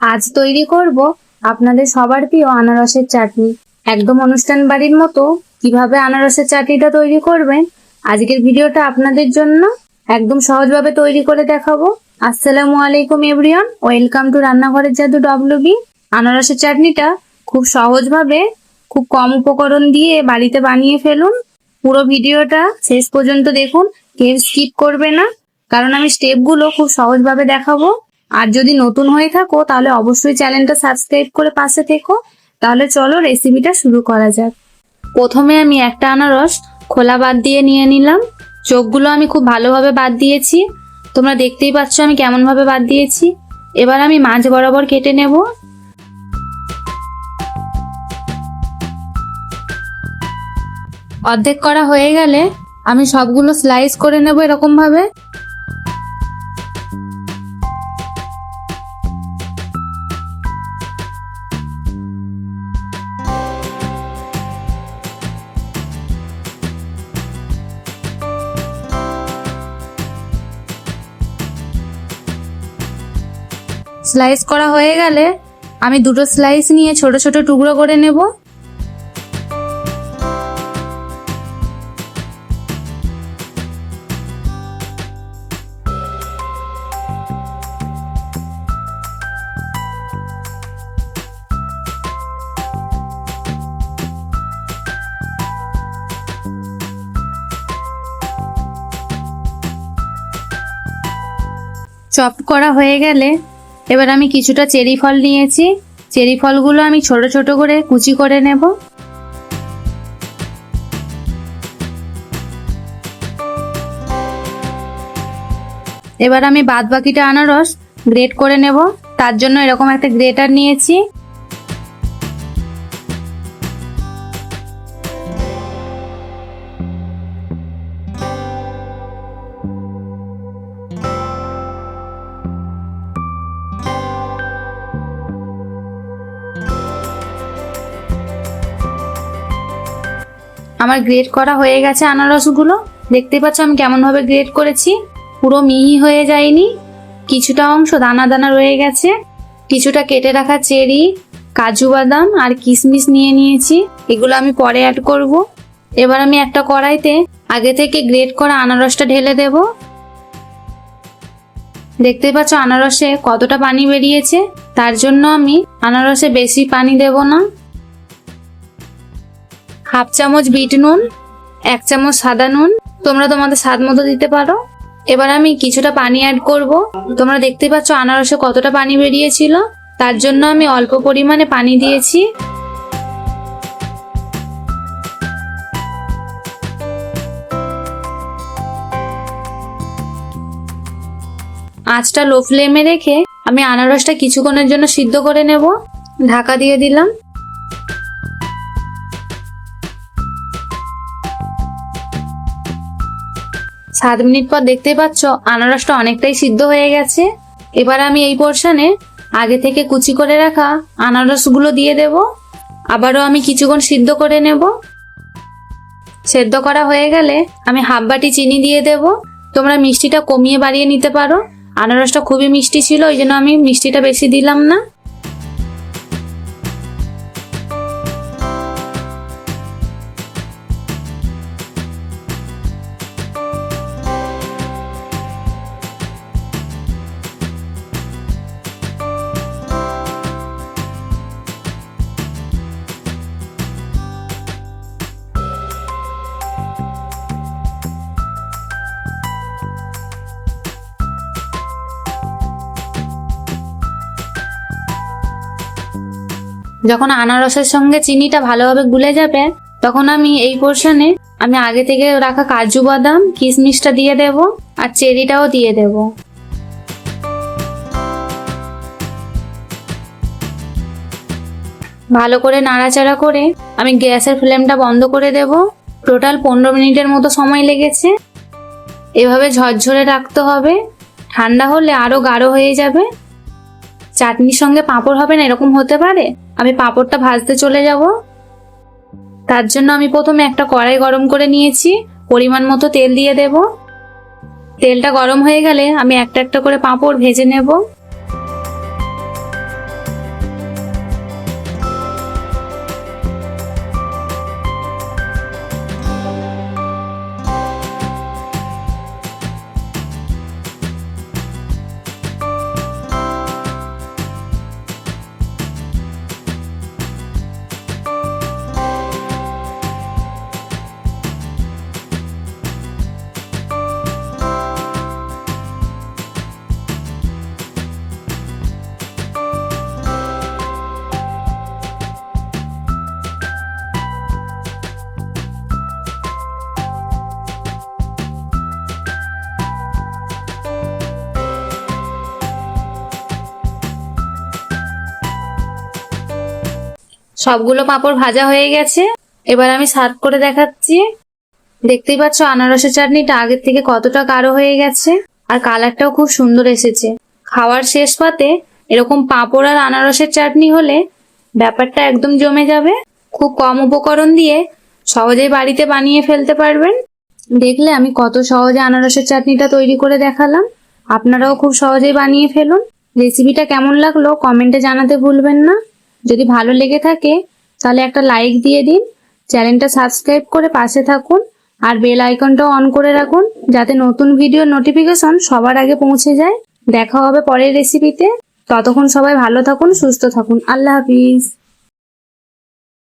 আজ তৈরি করব আপনাদের সবার প্রিয় আনারসের চাটনি। একদম অনুষ্ঠান বাড়ির মতো কীভাবে আনারসের চাটনিটা তৈরি করবেন, আজকের ভিডিওটা আপনাদের জন্য একদম সহজভাবে তৈরি করে দেখাবো। আসসালামু আলাইকুম এভরিওয়ান, ওয়েলকাম টু রান্নাঘরের জাদু ডব্লিউবি আনারসের চাটনিটা খুব সহজভাবে খুব কম উপকরণ দিয়ে বাড়িতে বানিয়ে ফেলুন। পুরো ভিডিওটা শেষ পর্যন্ত দেখুন, কেউ স্কিপ করবে না। কারণ আমি স্টেপগুলো খুব সহজভাবে দেখাবো। আর যদি নতুন হয়ে থাকো, তাহলে অবশ্যই চ্যানেলটা সাবস্ক্রাইব করে পাশে থেকো। তাহলে চলো রেসিপিটা শুরু করা যাক। প্রথমে আমি একটা আনারস খোলা বাদ দিয়ে নিয়ে নিলাম। চোখগুলো আমি খুব ভালোভাবে বাদ দিয়েছি। তোমরা দেখতেই পাচ্ছ আমি কেমন ভাবে বাদ দিয়েছি। এবার আমি মাঝ বরাবর কেটে নেব। অর্ধেক করা হয়ে গেলে আমি সবগুলো স্লাইস করে নেব এরকম স্লাইস করা হয়ে গেলে আমি দুটো স্লাইস নিয়ে ছোট ছোট টুকরো করে নেব। চপ করা হয়ে গেলে এবার আমি কিছুটা চেরি ফল নিয়েছি। চেরি ফলগুলো আমি ছোট ছোট করে কুচি করে নেব। এবার আমি বাদ বাকিটা আনারস গ্রেট করে নেব। তার জন্য এরকম একটা গ্রেটার নিয়েছি। আমার গ্রেড করা হয়ে গেছে আনারসগুলো। দেখতে পাচ্ছ আমি কেমনভাবে গ্রেড করেছি। পুরো মিহি হয়ে যায়নি। কিছুটা অংশ দানা দানা রয়ে গেছে। কিছুটা কেটে রাখা চেরি, কাজু বাদাম আর কিশমিশ নিয়ে নিয়েছি। এগুলো আমি পরে অ্যাড করব। এবার আমি একটা কড়াইতে আগে থেকে গ্রেড করা আনারসটা ঢেলে দেব। দেখতে পাচ্ছ আনারসে কতটা পানি বেরিয়েছে। তার জন্য আমি আনারসে বেশি পানি দেব না। হাফ চামচ বিট নুন, এক চামচ সাদা নুন, তোমরা তোমাদের স্বাদ মতো দিতে পারো। এবার আমি কিছুটা পানি অ্যাড করব। তোমরা দেখতে পাচ্ছ আনারসে কতটা পানি বেরিয়েছিল। তার জন্য আমি অল্প পরিমাণে পানি দিয়েছি। আঁচটা লো ফ্লেমে রেখে আমি আনারসটা কিছুক্ষণের জন্য সিদ্ধ করে নেব। ঢাকা দিয়ে দিলাম। সাত মিনিট পর দেখতে পাচ্ছ আনারসটা অনেকটাই সিদ্ধ হয়ে গেছে। এবার আমি এই পোর্শনে আগে থেকে কুচি করে রাখা আনারসগুলো দিয়ে দেব। আবারও আমি কিছুক্ষণ সিদ্ধ করে নেব। সেদ্ধ করা হয়ে গেলে আমি হাফ বাটি চিনি দিয়ে দেব। তোমরা মিষ্টিটা কমিয়ে বাড়িয়ে নিতে পারো। আনারসটা খুবই মিষ্টি ছিল, ওই জন্য আমি মিষ্টিটা বেশি দিলাম না। যখন আনারসের সঙ্গে চিনিটা ভালোভাবে গুলে যাবে, তখন আমি এই পোর্শনে আমি আগে থেকে রাখা কাজু বাদাম, কিশমিশটা দিয়ে দেব আর চেরিটাও দিয়ে দেব। ভালো করে নাড়াচাড়া করে আমি গ্যাসের ফ্লেমটা বন্ধ করে দেব। টোটাল পনেরো মিনিটের মতো সময় লেগেছে। এভাবে ঝরঝরে রাখতে হবে। ঠান্ডা হলে আরও গাঢ় হয়ে যাবে। চাটনির সঙ্গে পাঁপড় হবে না এরকম হতে পারে? আমি পাঁপড়টা ভাজতে চলে যাব। তার জন্য আমি প্রথমে একটা কড়াই গরম করে নিয়েছি। পরিমাণ মতো তেল দিয়ে দেব। তেলটা গরম হয়ে গেলে আমি একটা একটা করে পাঁপড় ভেজে নেব। সবগুলো পাঁপড় ভাজা হয়ে গেছে। এবার আমি সার্ভ করে দেখাচ্ছি। দেখতেই পাচ্ছ আনারসের চাটনিটা আগের থেকে কতটা গাঢ় হয়ে গেছে। আর কালারটাও খুব সুন্দর এসেছে। খাওয়ার শেষ পাতে এরকম পাঁপড় আর আনারসের চাটনি হলে ব্যাপারটা একদম জমে যাবে। খুব কম উপকরণ দিয়ে সহজেই বাড়িতে বানিয়ে ফেলতে পারবেন। দেখলে আমি কত সহজে আনারসের চাটনিটা তৈরি করে দেখালাম। আপনারাও খুব সহজেই বানিয়ে ফেলুন। রেসিপিটা কেমন লাগল কমেন্টে জানাতে ভুলবেন না। যদি ভালো লেগে থাকে, তাহলে একটা লাইক দিয়ে দিন, চ্যানেলটা সাবস্ক্রাইব করে পাশে থাকুন, আর বেল আইকনটাও অন করে রাখুন, যাতে নতুন ভিডিও নোটিফিকেশন সবার আগে পৌঁছে যায়। দেখা হবে পরের রেসিপিতে ততক্ষণ সবাই ভালো থাকুন, সুস্থ থাকুন। আল্লাহ হাফিজ।